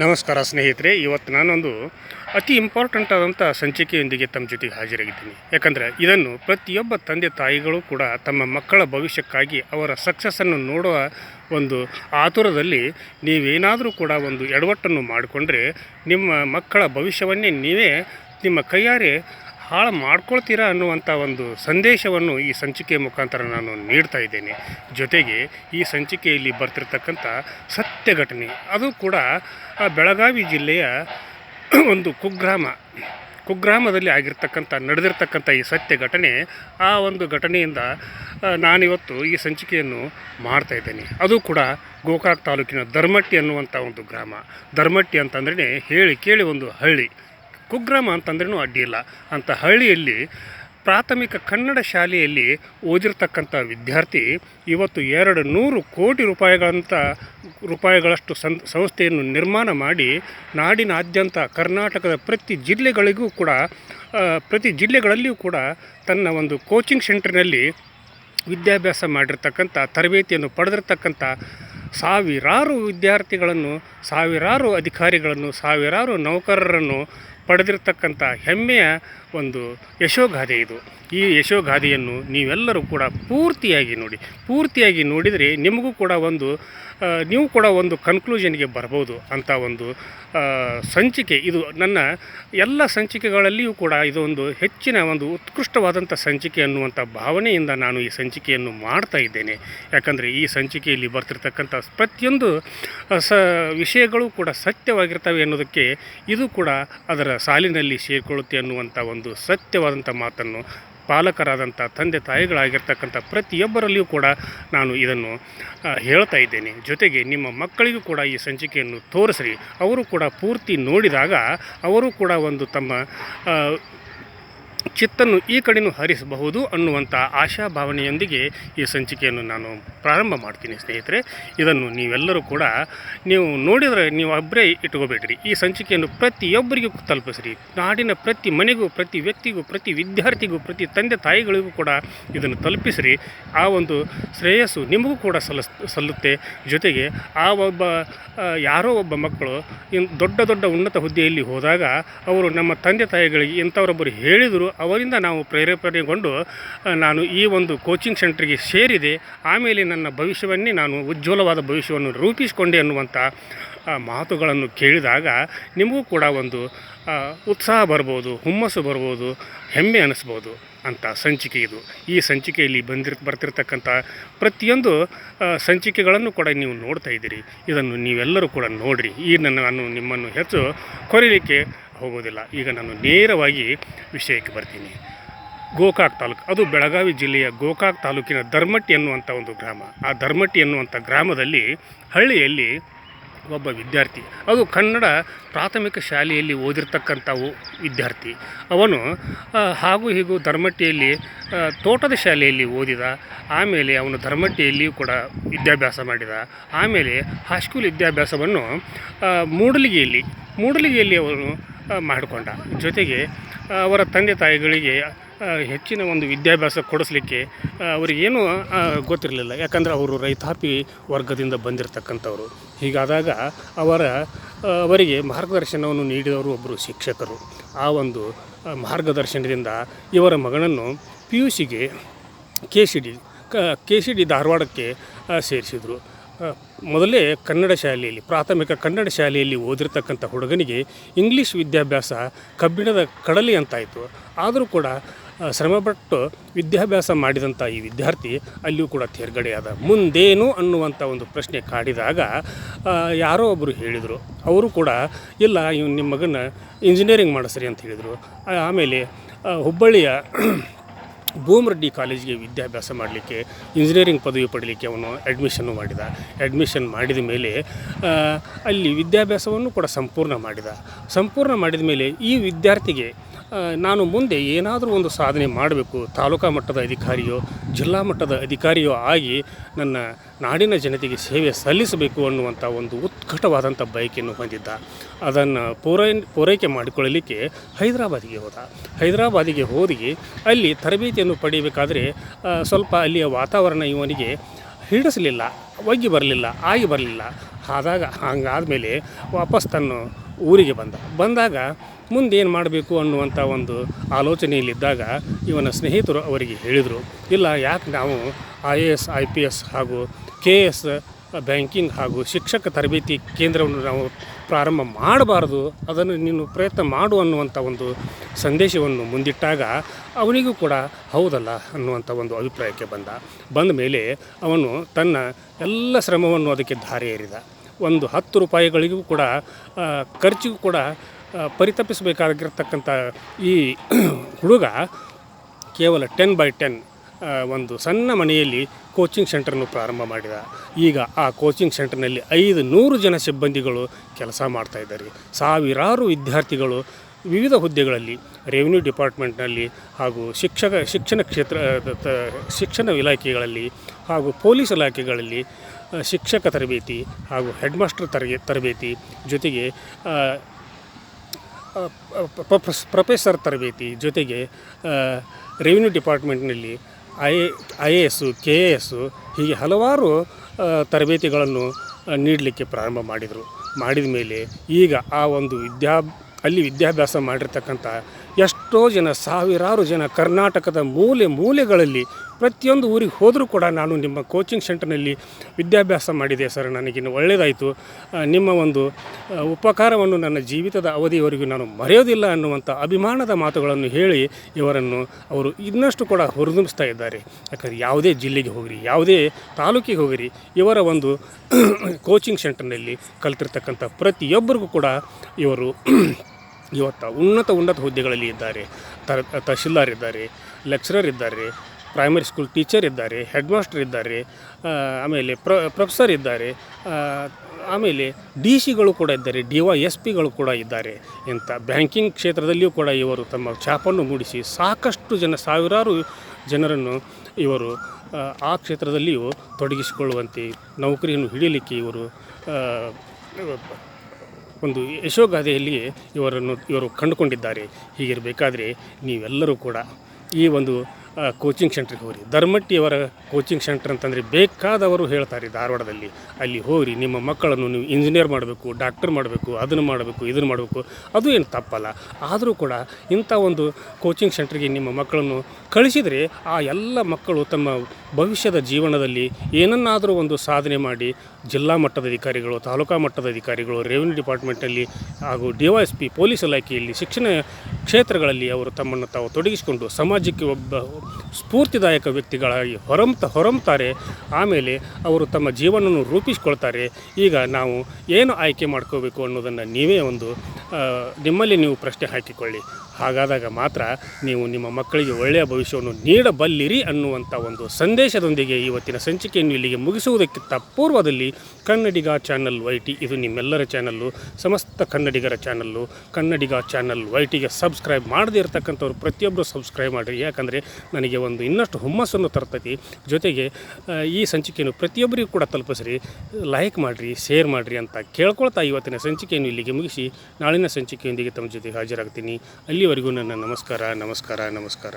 ನಮಸ್ಕಾರ ಸ್ನೇಹಿತರೆ, ಇವತ್ತು ನಾನೊಂದು ಅತಿ ಇಂಪಾರ್ಟೆಂಟ್ ಆದಂಥ ಸಂಚಿಕೆಯೊಂದಿಗೆ ತಮ್ಮ ಜೊತೆಗೆ ಹಾಜರಾಗಿದ್ದೀನಿ. ಯಾಕಂದರೆ ಇದನ್ನು ಪ್ರತಿಯೊಬ್ಬ ತಂದೆ ತಾಯಿಗಳು ಕೂಡ ತಮ್ಮ ಮಕ್ಕಳ ಭವಿಷ್ಯಕ್ಕಾಗಿ ಅವರ ಸಕ್ಸಸ್ಸನ್ನು ನೋಡುವ ಒಂದು ಆತುರದಲ್ಲಿ ನೀವೇನಾದರೂ ಕೂಡ ಒಂದು ಎಡವಟ್ಟನ್ನು ಮಾಡಿಕೊಂಡ್ರೆ ನಿಮ್ಮ ಮಕ್ಕಳ ಭವಿಷ್ಯವನ್ನೇ ನೀವೇ ನಿಮ್ಮ ಕೈಯಾರೆ ಹಾಳು ಮಾಡ್ಕೊಳ್ತೀರಾ ಅನ್ನುವಂಥ ಒಂದು ಸಂದೇಶವನ್ನು ಈ ಸಂಚಿಕೆ ಮುಖಾಂತರ ನಾನು ನೀಡ್ತಾ ಇದ್ದೇನೆ. ಜೊತೆಗೆ ಈ ಸಂಚಿಕೆಯಲ್ಲಿ ಬರ್ತಿರ್ತಕ್ಕಂಥ ಸತ್ಯ ಘಟನೆ ಅದು ಕೂಡ ಆ ಬೆಳಗಾವಿ ಜಿಲ್ಲೆಯ ಒಂದು ಕುಗ್ರಾಮ, ಕುಗ್ರಾಮದಲ್ಲಿ ಆಗಿರ್ತಕ್ಕಂಥ, ನಡೆದಿರ್ತಕ್ಕಂಥ ಈ ಸತ್ಯ ಘಟನೆ ಆ ಒಂದು ಘಟನೆಯಿಂದ ನಾನಿವತ್ತು ಈ ಸಂಚಿಕೆಯನ್ನು ಮಾಡ್ತಾ ಇದ್ದೇನೆ. ಅದು ಕೂಡ ಗೋಕಾಕ್ ತಾಲೂಕಿನ ಧರ್ಮಟ್ಟಿ ಅನ್ನುವಂಥ ಒಂದು ಗ್ರಾಮ. ಧರ್ಮಟ್ಟಿ ಅಂತಂದ್ರೆ ಹೇಳಿ ಕೇಳಿ ಒಂದು ಹಳ್ಳಿ. ಕುಗ್ರಾಮ ಅಂತಂದ್ರೂ ಅಡ್ಡಿಯಿಲ್ಲ ಅಂತ ಹಳ್ಳಿಯಲ್ಲಿ ಪ್ರಾಥಮಿಕ ಕನ್ನಡ ಶಾಲೆಯಲ್ಲಿ ಓದಿರ್ತಕ್ಕಂಥ ವಿದ್ಯಾರ್ಥಿ ಇವತ್ತು ಎರಡು ನೂರು ಕೋಟಿ ರೂಪಾಯಿಗಳಂಥ ರೂಪಾಯಿಗಳಷ್ಟು ಸಂ, ಸಂಸ್ಥೆಯನ್ನು ನಿರ್ಮಾಣ ಮಾಡಿ ನಾಡಿನಾದ್ಯಂತ ಕರ್ನಾಟಕದ ಪ್ರತಿ ಜಿಲ್ಲೆಗಳಿಗೂ ಕೂಡ ಪ್ರತಿ ಜಿಲ್ಲೆಗಳಲ್ಲಿಯೂ ಕೂಡ ತನ್ನ ಒಂದು ಕೋಚಿಂಗ್ ಸೆಂಟರ್ನಲ್ಲಿ ವಿದ್ಯಾಭ್ಯಾಸ ಮಾಡಿರ್ತಕ್ಕಂಥ, ತರಬೇತಿಯನ್ನು ಪಡೆದಿರ್ತಕ್ಕಂಥ ಸಾವಿರಾರು ವಿದ್ಯಾರ್ಥಿಗಳನ್ನು, ಸಾವಿರಾರು ಅಧಿಕಾರಿಗಳನ್ನು, ಸಾವಿರಾರು ನೌಕರರನ್ನು ಪಡೆದಿರ್ತಕ್ಕಂಥ ಹೆಮ್ಮೆಯ ಒಂದು ಯಶೋಗಾಥೆ ಇದು. ಈ ಯಶೋಗಾಥೆಯನ್ನು ನೀವೆಲ್ಲರೂ ಕೂಡ ಪೂರ್ತಿಯಾಗಿ ನೋಡಿ. ಪೂರ್ತಿಯಾಗಿ ನೋಡಿದರೆ ನಿಮಗೂ ಕೂಡ ಒಂದು ನೀವು ಕೂಡ ಒಂದು ಕನ್ಕ್ಲೂಷನ್ಗೆ ಬರ್ಬೋದು ಅಂತ ಒಂದು ಸಂಚಿಕೆ. ಇದು ನನ್ನ ಎಲ್ಲ ಸಂಚಿಕೆಗಳಲ್ಲಿಯೂ ಕೂಡ ಇದೊಂದು ಹೆಚ್ಚಿನ ಒಂದು ಉತ್ಕೃಷ್ಟವಾದಂಥ ಸಂಚಿಕೆ ಅನ್ನುವಂಥ ಭಾವನೆಯಿಂದ ನಾನು ಈ ಸಂಚಿಕೆಯನ್ನು ಮಾಡ್ತಾ ಇದ್ದೇನೆ. ಯಾಕಂದರೆ ಈ ಸಂಚಿಕೆಯಲ್ಲಿ ಬರ್ತಿರ್ತಕ್ಕಂಥ ಪ್ರತಿಯೊಂದು ಸ, ವಿಷಯಗಳು ಕೂಡ ಸತ್ಯವಾಗಿರ್ತವೆ ಅನ್ನೋದಕ್ಕೆ ಇದು ಕೂಡ ಅದರ ಸಾಲಿನಲ್ಲಿ ಸೇರಿಕೊಳ್ಳುತ್ತೆ ಅನ್ನುವಂಥ ಒಂದು ಸತ್ಯವಾದಂಥ ಮಾತನ್ನು ಪಾಲಕರಾದಂಥ ತಂದೆ ತಾಯಿಗಳಾಗಿರ್ತಕ್ಕಂಥ ಪ್ರತಿಯೊಬ್ಬರಲ್ಲಿಯೂ ಕೂಡ ನಾನು ಇದನ್ನು ಹೇಳ್ತಾ ಇದ್ದೇನೆ. ಜೊತೆಗೆ ನಿಮ್ಮ ಮಕ್ಕಳಿಗೂ ಕೂಡ ಈ ಸಂಚಿಕೆಯನ್ನು ತೋರಿಸ್ರಿ. ಅವರು ಕೂಡ ಪೂರ್ತಿ ನೋಡಿದಾಗ ಅವರು ಕೂಡ ಒಂದು ತಮ್ಮ ಚಿತ್ತನ್ನು ಈ ಕಡೆಯೂ ಹರಿಸಬಹುದು ಅನ್ನುವಂಥ ಆಶಾಭಾವನೆಯೊಂದಿಗೆ ಈ ಸಂಚಿಕೆಯನ್ನು ನಾನು ಪ್ರಾರಂಭ ಮಾಡ್ತೀನಿ ಸ್ನೇಹಿತರೆ. ಇದನ್ನು ನೀವೆಲ್ಲರೂ ಕೂಡ ನೀವು ನೋಡಿದರೆ ನೀವು ಒಬ್ಬರೇ ಇಟ್ಕೋಬೇಡ್ರಿ. ಈ ಸಂಚಿಕೆಯನ್ನು ಪ್ರತಿಯೊಬ್ಬರಿಗೂ ತಲುಪಿಸ್ರಿ. ನಾಡಿನ ಪ್ರತಿ ಮನೆಗೂ, ಪ್ರತಿ ವ್ಯಕ್ತಿಗೂ, ಪ್ರತಿ ವಿದ್ಯಾರ್ಥಿಗೂ, ಪ್ರತಿ ತಂದೆ ತಾಯಿಗಳಿಗೂ ಕೂಡ ಇದನ್ನು ತಲುಪಿಸ್ರಿ. ಆ ಒಂದು ಶ್ರೇಯಸ್ಸು ನಿಮಗೂ ಕೂಡ ಸಲ್ಲಿಸ್, ಸಲ್ಲುತ್ತೆ. ಜೊತೆಗೆ ಆ ಒಬ್ಬ ಯಾರೋ ಒಬ್ಬ ಮಕ್ಕಳು ದೊಡ್ಡ ದೊಡ್ಡ ಉನ್ನತ ಹುದ್ದೆಯಲ್ಲಿ ಹೋದಾಗ ಅವರು ನಮ್ಮ ತಂದೆ ತಾಯಿಗಳಿಗೆ ಇಂಥವರೊಬ್ಬರು ಹೇಳಿದರು. ಅವರಿಂದ ನಾವು ಪ್ರೇರೇಪಣೆಗೊಂಡು ನಾನು ಈ ಒಂದು ಕೋಚಿಂಗ್ ಸೆಂಟ್ರಿಗೆ ಸೇರಿದೆ. ಆಮೇಲೆ ನನ್ನ ಭವಿಷ್ಯವನ್ನೇ ನಾನು ಉಜ್ವಲವಾದ ಭವಿಷ್ಯವನ್ನು ರೂಪಿಸಿಕೊಂಡೆ ಅನ್ನುವಂಥ ಮಾತುಗಳನ್ನು ಕೇಳಿದಾಗ ನಿಮಗೂ ಕೂಡ ಒಂದು ಉತ್ಸಾಹ ಬರ್ಬೋದು, ಹುಮ್ಮಸ್ಸು ಬರ್ಬೋದು, ಹೆಮ್ಮೆ ಅನ್ನಿಸ್ಬೋದು ಅಂತ ಸಂಚಿಕೆ ಇದು. ಈ ಸಂಚಿಕೆಯಲ್ಲಿ ಬಂದಿರ್, ಬರ್ತಿರ್ತಕ್ಕಂಥ ಪ್ರತಿಯೊಂದು ಸಂಚಿಕೆಗಳನ್ನು ಕೂಡ ನೀವು ನೋಡ್ತಾ ಇದ್ದೀರಿ. ಇದನ್ನು ನೀವೆಲ್ಲರೂ ಕೂಡ ನೋಡಿರಿ. ಈ ನನ್ನ, ನಾನು ನಿಮ್ಮನ್ನು ಹೆಚ್ಚು ಕೊರೀಲಿಕ್ಕೆ ಹೋಗೋದಿಲ್ಲ. ಈಗ ನಾನು ನೇರವಾಗಿ ವಿಷಯಕ್ಕೆ ಬರ್ತೀನಿ. ಗೋಕಾಕ್ ತಾಲೂಕು. ಅದು ಬೆಳಗಾವಿ ಜಿಲ್ಲೆಯ ಗೋಕಾಕ್ ತಾಲೂಕಿನ ಧರ್ಮಟ್ಟಿ ಎನ್ನುವಂಥ ಒಂದು ಗ್ರಾಮ. ಆ ಧರ್ಮಟ್ಟಿ ಎನ್ನುವಂಥ ಗ್ರಾಮದಲ್ಲಿ ಹಳ್ಳಿಯಲ್ಲಿ ಒಬ್ಬ ವಿದ್ಯಾರ್ಥಿ, ಅದು ಕನ್ನಡ ಪ್ರಾಥಮಿಕ ಶಾಲೆಯಲ್ಲಿ ಓದಿರ್ತಕ್ಕಂಥ ವಿದ್ಯಾರ್ಥಿ. ಅವನು ಹಾಗೂ ಹೀಗೂ ಧರ್ಮಟ್ಟಿಯಲ್ಲಿ ತೋಟದ ಶಾಲೆಯಲ್ಲಿ ಓದಿದ, ಆಮೇಲೆ ಅವನು ಧರ್ಮಟ್ಟಿಯಲ್ಲಿಯೂ ಕೂಡ ವಿದ್ಯಾಭ್ಯಾಸ ಮಾಡಿದ, ಆಮೇಲೆ ಹೈಸ್ಕೂಲ್ ವಿದ್ಯಾಭ್ಯಾಸವನ್ನು ಮೂಡಲಿಗೆಯಲ್ಲಿ ಮೂಡಲಿಗೆಯಲ್ಲಿ ಅವನು ಮಾಡಿಕೊಂಡ. ಜೊತೆಗೆ ಅವರ ತಂದೆ ತಾಯಿಗಳಿಗೆ ಹೆಚ್ಚಿನ ಒಂದು ವಿದ್ಯಾಭ್ಯಾಸ ಕೊಡಿಸ್ಲಿಕ್ಕೆ ಅವರಿಗೇನು ಗೊತ್ತಿರಲಿಲ್ಲ. ಯಾಕಂದರೆ ಅವರು ರೈತಾಪಿ ವರ್ಗದಿಂದ ಬಂದಿರತಕ್ಕಂಥವ್ರು. ಹೀಗಾದಾಗ ಅವರ ಅವರಿಗೆ ಮಾರ್ಗದರ್ಶನವನ್ನು ನೀಡಿದವರು ಒಬ್ಬರು ಶಿಕ್ಷಕರು. ಆ ಒಂದು ಮಾರ್ಗದರ್ಶನದಿಂದ ಇವರ ಮಗನನ್ನು ಪಿ ಯು ಸಿಗೆ ಕೆ ಸಿ ಡಿ ಕ ಸಿ ಡಿ ಧಾರವಾಡಕ್ಕೆ ಸೇರಿಸಿದರು ಮೊದಲೇ ಕನ್ನಡ ಶಾಲೆಯಲ್ಲಿ, ಪ್ರಾಥಮಿಕ ಕನ್ನಡ ಶಾಲೆಯಲ್ಲಿ ಓದಿರ್ತಕ್ಕಂಥ ಹುಡುಗನಿಗೆ ಇಂಗ್ಲೀಷ್ ವಿದ್ಯಾಭ್ಯಾಸ ಕಬ್ಬಿಣದ ಕಡಲಿ ಅಂತಾಯಿತು. ಆದರೂ ಕೂಡ ಶ್ರಮಪಟ್ಟು ವಿದ್ಯಾಭ್ಯಾಸ ಮಾಡಿದಂಥ ಈ ವಿದ್ಯಾರ್ಥಿ ಅಲ್ಲಿಯೂ ಕೂಡ ತೇರ್ಗಡೆಯಾದ. ಮುಂದೇನು ಅನ್ನುವಂಥ ಒಂದು ಪ್ರಶ್ನೆ ಕಾಡಿದಾಗ ಯಾರೋ ಒಬ್ಬರು ಹೇಳಿದರು. ಅವರು ಕೂಡ, ಇಲ್ಲ ಇವ್ ನಿಮ್ಮ ಮಗನ ಇಂಜಿನಿಯರಿಂಗ್ ಮಾಡಿಸ್ರಿ ಅಂತ ಹೇಳಿದರು. ಆಮೇಲೆ ಹುಬ್ಬಳ್ಳಿಯ ಭೂಮರೆಡ್ಡಿ ಕಾಲೇಜಿಗೆ ವಿದ್ಯಾಭ್ಯಾಸ ಮಾಡಲಿಕ್ಕೆ ಇಂಜಿನಿಯರಿಂಗ್ ಪದವಿ ಪಡೀಲಿಕ್ಕೆ ಅವನು ಅಡ್ಮಿಷನ್ನು ಮಾಡಿದ. ಅಡ್ಮಿಷನ್ ಮಾಡಿದ ಮೇಲೆ ಅಲ್ಲಿ ವಿದ್ಯಾಭ್ಯಾಸವನ್ನು ಕೂಡ ಸಂಪೂರ್ಣ ಮಾಡಿದ. ಸಂಪೂರ್ಣ ಮಾಡಿದ ಮೇಲೆ ಈ ವಿದ್ಯಾರ್ಥಿಗೆ ನಾನು ಮುಂದೆ ಏನಾದರೂ ಒಂದು ಸಾಧನೆ ಮಾಡಬೇಕು. ತಾಲೂಕಾ ಮಟ್ಟದ ಅಧಿಕಾರಿಯೋ, ಜಿಲ್ಲಾ ಮಟ್ಟದ ಅಧಿಕಾರಿಯೋ ಆಗಿ ನನ್ನ ನಾಡಿನ ಜನತೆಗೆ ಸೇವೆ ಸಲ್ಲಿಸಬೇಕು ಅನ್ನುವಂಥ ಒಂದು ಉತ್ಕಟವಾದಂಥ ಬಯಕೆಯನ್ನು ಹೊಂದಿದ್ದ. ಅದನ್ನು ಪೂರೈ, ಪೂರೈಕೆ ಮಾಡಿಕೊಳ್ಳಲಿಕ್ಕೆ ಹೈದರಾಬಾದಿಗೆ ಹೋದ. ಹೈದರಾಬಾದಿಗೆ ಹೋಗಿ ಅಲ್ಲಿ ತರಬೇತಿಯನ್ನು ಪಡೆಯಬೇಕಾದರೆ ಸ್ವಲ್ಪ ಅಲ್ಲಿಯ ವಾತಾವರಣ ಇವನಿಗೆ ಹಿಡಿಸಲಿಲ್ಲ, ಒಗ್ಗಿ ಬರಲಿಲ್ಲ, ಆಗಿ ಬರಲಿಲ್ಲ. ಆದಾಗ ಹಂಗಾದ್ಮೇಲೆ ವಾಪಸ್ ತನ್ನ ಊರಿಗೆ ಬಂದ. ಬಂದಾಗ ಮುಂದೇನು ಮಾಡಬೇಕು ಅನ್ನುವಂಥ ಒಂದು ಆಲೋಚನೆಯಲ್ಲಿದ್ದಾಗ ಇವನ ಸ್ನೇಹಿತರು ಅವರಿಗೆ ಹೇಳಿದರು, ಇಲ್ಲ, ಯಾಕೆ ನಾವು I A S I P S ಹಾಗೂ ಕೆ ಎಸ್ ಬ್ಯಾಂಕಿಂಗ್ ಹಾಗೂ ಶಿಕ್ಷಕ ತರಬೇತಿ ಕೇಂದ್ರವನ್ನು ನಾವು ಪ್ರಾರಂಭ ಮಾಡಬಾರ್ದು, ಅದನ್ನು ನೀನು ಪ್ರಯತ್ನ ಮಾಡು ಅನ್ನುವಂಥ ಒಂದು ಸಂದೇಶವನ್ನು ಮುಂದಿಟ್ಟಾಗ ಅವನಿಗೂ ಕೂಡ ಹೌದಲ್ಲ ಅನ್ನುವಂಥ ಒಂದು ಅಭಿಪ್ರಾಯಕ್ಕೆ ಬಂದ. ಬಂದ ಮೇಲೆ ಅವನು ತನ್ನ ಎಲ್ಲ ಶ್ರಮವನ್ನು ಅದಕ್ಕೆ ಧಾರೆ ಎರಿದ ಒಂದು ಹತ್ತು ರೂಪಾಯಿಗಳಿಗೂ ಕೂಡ ಖರ್ಚಿಗೂ ಕೂಡ ಪರಿತಪಿಸಬೇಕಾಗಿರ್ತಕ್ಕಂಥ ಈ ಹುಡುಗ ಕೇವಲ ಟೆನ್ ಬೈ ಟೆನ್ ಒಂದು ಸಣ್ಣ ಮನೆಯಲ್ಲಿ ಕೋಚಿಂಗ್ ಸೆಂಟರ್ನು ಪ್ರಾರಂಭ ಮಾಡಿದ. ಈಗ ಆ ಕೋಚಿಂಗ್ ಸೆಂಟರ್ನಲ್ಲಿ ಐದು ನೂರು ಜನ ಸಿಬ್ಬಂದಿಗಳು ಕೆಲಸ ಮಾಡ್ತಾ ಇದ್ದಾರೆ. ಸಾವಿರಾರು ವಿದ್ಯಾರ್ಥಿಗಳು ವಿವಿಧ ಹುದ್ದೆಗಳಲ್ಲಿ ರೆವಿನ್ಯೂ ಡಿಪಾರ್ಟ್ಮೆಂಟ್ನಲ್ಲಿ ಹಾಗೂ ಶಿಕ್ಷಕ ಶಿಕ್ಷಣ ಕ್ಷೇತ್ರ, ಶಿಕ್ಷಣ ಇಲಾಖೆಗಳಲ್ಲಿ ಹಾಗೂ ಪೊಲೀಸ್ ಇಲಾಖೆಗಳಲ್ಲಿ ಶಿಕ್ಷಕ ತರಬೇತಿ ಹಾಗೂ ಹೆಡ್ ಮಾಸ್ಟರ್ ತರಗೆ, ತರಬೇತಿ ಜೊತೆಗೆ ಪ್ರೊಫೆಸರ್ ತರಬೇತಿ ಜೊತೆಗೆ revenue ಡಿಪಾರ್ಟ್ಮೆಂಟ್ನಲ್ಲಿ I I A S, K A S ಹೀಗೆ ಹಲವಾರು ತರಬೇತಿಗಳನ್ನು ನೀಡಲಿಕ್ಕೆ ಪ್ರಾರಂಭ ಮಾಡಿದರು. ಮಾಡಿದ ಮೇಲೆ ಈಗ ಆ ಒಂದು ವಿದ್ಯಾ ಅಲ್ಲಿ ವಿದ್ಯಾಭ್ಯಾಸ ಮಾಡಿರ್ತಕ್ಕಂಥ ಎಷ್ಟೋ ಜನ, ಸಾವಿರಾರು ಜನ ಕರ್ನಾಟಕದ ಮೂಲೆ ಮೂಲೆಗಳಲ್ಲಿ ಪ್ರತಿಯೊಂದು ಊರಿಗೆ ಹೋದರೂ ಕೂಡ ನಾನು ನಿಮ್ಮ ಕೋಚಿಂಗ್ ಸೆಂಟರ್ನಲ್ಲಿ ವಿದ್ಯಾಭ್ಯಾಸ ಮಾಡಿದೆ ಸರ್. ನನಗಿನ್ನು ಒಳ್ಳೆಯದಾಯಿತು ನಿಮ್ಮ ಒಂದು ಉಪಕಾರವನ್ನು ನನ್ನ ಜೀವಿತದ ಅವಧಿಯವರೆಗೂ ನಾನು ಮರೆಯೋದಿಲ್ಲ ಅನ್ನುವಂಥ ಅಭಿಮಾನದ ಮಾತುಗಳನ್ನು ಹೇಳಿ ಇವರನ್ನು ಅವರು ಇನ್ನಷ್ಟು ಕೂಡ ಹುರಿದುಂಬಿಸ್ತಾ ಇದ್ದಾರೆ. ಯಾಕಂದರೆ ಯಾವುದೇ ಜಿಲ್ಲೆಗೆ ಹೋಗಿರಿ, ಯಾವುದೇ ತಾಲೂಕಿಗೆ ಹೋಗಿರಿ, ಇವರ ಒಂದು ಕೋಚಿಂಗ್ ಸೆಂಟರ್ನಲ್ಲಿ ಕಲ್ತಿರ್ತಕ್ಕಂಥ ಪ್ರತಿಯೊಬ್ಬರಿಗೂ ಕೂಡ ಇವರು ಇವತ್ತು ಉನ್ನತ ಉನ್ನತ ಹುದ್ದೆಗಳಲ್ಲಿ ಇದ್ದಾರೆ. ತರ ತಹಶೀಲ್ದಾರ್ ಇದ್ದಾರೆ ಲೆಕ್ಚರರ್ ಇದ್ದಾರೆ ಪ್ರೈಮರಿ ಸ್ಕೂಲ್ ಟೀಚರ್ ಇದ್ದಾರೆ ಹೆಡ್ ಮಾಸ್ಟರ್ ಇದ್ದಾರೆ ಆಮೇಲೆ ಪ್ರ ಪ್ರೊಫೆಸರ್ ಇದ್ದಾರೆ ಆಮೇಲೆ ಡಿ ಸಿಗಳು ಕೂಡ ಇದ್ದಾರೆ ಡಿ ವೈ ಎಸ್ ಪಿಗಳು ಕೂಡ ಇದ್ದಾರೆ ಇಂಥ ಬ್ಯಾಂಕಿಂಗ್ ಕ್ಷೇತ್ರದಲ್ಲಿಯೂ ಕೂಡ ಇವರು ತಮ್ಮ ಛಾಪನ್ನು ಮೂಡಿಸಿ ಸಾಕಷ್ಟು ಜನ ಸಾವಿರಾರು ಜನರನ್ನು ಇವರು ಆ, ಕ್ಷೇತ್ರದಲ್ಲಿಯೂ ತೊಡಗಿಸಿಕೊಳ್ಳುವಂತೆ ನೌಕರಿಯನ್ನು ಹಿಡಿಯಲಿಕ್ಕೆ ಇವರು ಒಂದು ಯಶೋಗಾಥೆಯಲ್ಲಿ ಇವರನ್ನು ಇವರು ಕಂಡುಕೊಂಡಿದ್ದಾರೆ. ಹೀಗಿರಬೇಕಾದ್ರೆ ನೀವೆಲ್ಲರೂ ಕೂಡ ಈ ಒಂದು ಕೋಚಿಂಗ್ ಸೆಂಟ್ರಿಗೆ ಹೋಗ್ರಿ. ಧರ್ಮಟ್ಟಿಯವರ ಕೋಚಿಂಗ್ ಸೆಂಟ್ರ್ ಅಂತಂದರೆ ಬೇಕಾದವರು ಹೇಳ್ತಾರೆ ಧಾರವಾಡದಲ್ಲಿ. ಅಲ್ಲಿ ಹೋಗ್ರಿ, ನಿಮ್ಮ ಮಕ್ಕಳನ್ನು ನೀವು ಇಂಜಿನಿಯರ್ ಮಾಡಬೇಕು ಡಾಕ್ಟರ್ ಮಾಡಬೇಕು, ಅದನ್ನು ಮಾಡಬೇಕು, ಇದನ್ನು ಮಾಡಬೇಕು. ಅದು ಏನು ತಪ್ಪಲ್ಲ. ಆದರೂ ಕೂಡ ಇಂಥ ಒಂದು ಕೋಚಿಂಗ್ ಸೆಂಟ್ರಿಗೆ ನಿಮ್ಮ ಮಕ್ಕಳನ್ನು ಕಳಿಸಿದರೆ ಆ ಎಲ್ಲ ಮಕ್ಕಳು ತಮ್ಮ ಭವಿಷ್ಯದ ಜೀವನದಲ್ಲಿ ಏನನ್ನಾದರೂ ಒಂದು ಸಾಧನೆ ಮಾಡಿ ಜಿಲ್ಲಾ ಮಟ್ಟದ ಅಧಿಕಾರಿಗಳು, ತಾಲೂಕಾ ಮಟ್ಟದ ಅಧಿಕಾರಿಗಳು ರೆವಿನ್ಯೂ ಡಿಪಾರ್ಟ್ಮೆಂಟಲ್ಲಿ ಹಾಗೂ D Y S P, police ಇಲಾಖೆಯಲ್ಲಿ, ಶಿಕ್ಷಣ ಕ್ಷೇತ್ರಗಳಲ್ಲಿ ಅವರು ತಮ್ಮನ್ನು ತಾವು ತೊಡಗಿಸಿಕೊಂಡು ಸಮಾಜಕ್ಕೆ ಒಬ್ಬ ಸ್ಫೂರ್ತಿದಾಯಕ ವ್ಯಕ್ತಿಗಳಾಗಿ ಹೊರಂತ ಹೊರಂತಾರೆ. ಆಮೇಲೆ ಅವರು ತಮ್ಮ ಜೀವನವನ್ನು ರೂಪಿಸ್ಕೊಳ್ತಾರೆ. ಈಗ ನಾವು ಏನು ಆಯ್ಕೆ ಮಾಡ್ಕೋಬೇಕು ಅನ್ನೋದನ್ನು ನೀವೇ ಒಂದು ನಿಮ್ಮಲ್ಲಿ ನೀವು ಪ್ರಶ್ನೆ ಹಾಕಿಕೊಳ್ಳಿ. ಹಾಗಾದಾಗ ಮಾತ್ರ ನೀವು ನಿಮ್ಮ ಮಕ್ಕಳಿಗೆ ಒಳ್ಳೆಯ ಭವಿಷ್ಯವನ್ನು ನೀಡಬಲ್ಲಿರಿ ಅನ್ನುವಂಥ ಒಂದು ಸಂದೇಶದೊಂದಿಗೆ ಇವತ್ತಿನ ಸಂಚಿಕೆಯನ್ನು ಇಲ್ಲಿಗೆ ಮುಗಿಸುವುದಕ್ಕಿಂತ ಪೂರ್ವದಲ್ಲಿ ಕನ್ನಡಿಗ ಚಾನಲ್ ವೈ ಟಿ ಇದು ನಿಮ್ಮೆಲ್ಲರ ಚಾನಲ್ಲು, ಸಮಸ್ತ ಕನ್ನಡಿಗರ ಚಾನಲ್ಲು. ಕನ್ನಡಿಗ ಚಾನಲ್ ವೈ ಟಿಗೆ ಸಬ್ಸ್ಕ್ರೈಬ್ ಮಾಡದೇ ಇರತಕ್ಕಂಥವ್ರು ಪ್ರತಿಯೊಬ್ಬರು ಸಬ್ಸ್ಕ್ರೈಬ್ ಮಾಡಿರಿ. ಯಾಕಂದರೆ ನನಗೆ ಒಂದು ಇನ್ನಷ್ಟು ಹುಮ್ಮಸ್ಸನ್ನು ತರ್ತೈತಿ. ಜೊತೆಗೆ ಈ ಸಂಚಿಕೆಯನ್ನು ಪ್ರತಿಯೊಬ್ಬರಿಗೂ ಕೂಡ ತಲುಪಿಸ್ರಿ. ಲೈಕ್ ಮಾಡಿರಿ ಶೇರ್ ಮಾಡಿರಿ ಅಂತ ಕೇಳ್ಕೊಳ್ತಾ ಇವತ್ತಿನ ಸಂಚಿಕೆಯನ್ನು ಇಲ್ಲಿಗೆ ಮುಗಿಸಿ. ನಾಳಿನ ಸಂಚಿಕೆಯೊಂದಿಗೆ ತಮ್ಮ ಜೊತೆಗೆ ಹಾಜರಾಗ್ತೀನಿ. ಅಲ್ಲಿವರೆಗೂ ನನ್ನ ನಮಸ್ಕಾರ ನಮಸ್ಕಾರ ನಮಸ್ಕಾರ.